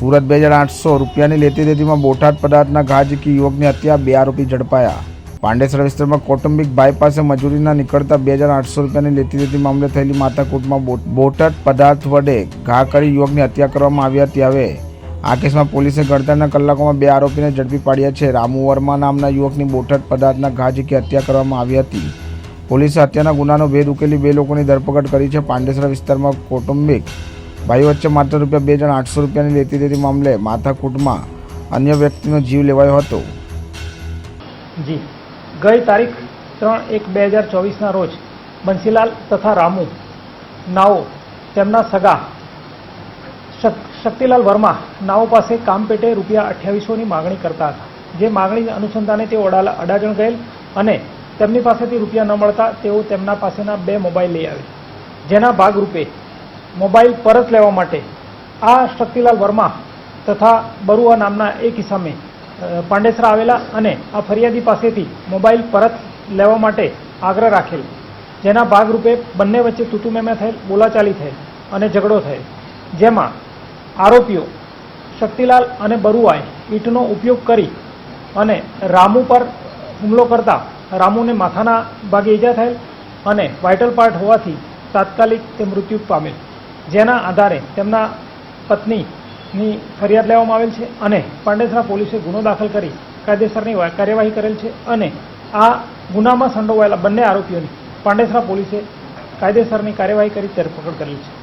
સુરત બે હજાર આઠસો રૂપિયાની લેતી દેતીમાં બોટાદ પદાર્થના ઘા ઝીકી યુવકની હત્યા, બે આરોપી ઝડપાયા. પાંડેસરા વિસ્તારમાં કૌટુંબિક ભાઈ પાસે મજૂરીના નીકળતા બે હજાર આઠસો રૂપિયાની લેતી દેતી મામલે થયેલી માથાકૂટમાં બોટાદ પદાર્થ વડે ઘા કરી યુવકની હત્યા કરવામાં આવી હતી. હવે આ કેસમાં પોલીસે ગણતરીના કલાકોમાં બે આરોપીને ઝડપી પાડ્યા છે. રામુ વર્મા નામના યુવકની બોટાદ પદાર્થના ઘા ઝીકી હત્યા કરવામાં આવી હતી. પોલીસે હત્યાના ગુનાનો ભેદ ઉકેલી બે લોકોની ધરપકડ કરી છે. પાંડેસરા વિસ્તારમાં કૌટુંબિક ભાઈઓ વચ્ચે માત્ર રૂપિયા બે હજાર આઠસો રૂપિયાની લેતી દેતી મામલે માથાકૂટમાં અન્ય વ્યક્તિનો જીવ લેવાયો હતો. જી. ગઈ તારીખ ત્રણ એક બે હજાર ચોવીસના રોજ બંસીલાલ તથા રામુ, નાઓ, તેમના સગા શક- શક્તિલાલ વર્મા નાઓ પાસે કામ પેટે રૂપિયા અઠ્યાવીસોની માગણી કરતા હતા. જે માગણી અનુસંધાને તેઓ અડાજણ ગયેલ અને તેમની પાસેથી રૂપિયા ન મળતા તેઓ તેમના પાસેના બે મોબાઈલ લઈ આવે જેના ભાગરૂપે મોબાઈલ પરત લેવા માટે. આ શક્તિલાલ વર્મા તથા બરુઆ નામના એક ઇસમે પાંડેસરા આવેલા અને આ ફરિયાદી પાસેથી મોબાઈલ પરત લેવા માટે આગ્રહ રાખેલ. જેના ભાગરૂપે બંને વચ્ચે તૂતુમેમે થયેલ બોલાચાલી થયેલ અને ઝઘડો થયેલ જેમાં આરોપીઓ શક્તિલાલ અને બરુઆએ ઈંટનો ઉપયોગ કરી અને રામુ પર હુમલો કરતા રામુને માથાના ભાગે ઈજા થયેલ અને વાઇટલ પાર્ટ હોવાથી તાત્કાલિક તે મૃત્યુ પામેલ. જેના આધારે તેમના પત્નીની ફરિયાદ લેવામાં આવેલ છે અને પાંડેસરા પોલીસે ગુનો દાખલ કરી કાયદેસરની કાર્યવાહી કરેલ છે અને આ ગુનામાં સંડોવાયેલા બંને આરોપીઓની પાંડેસરા પોલીસે કાયદેસરની કાર્યવાહી કરી ધરપકડ કરેલ છે.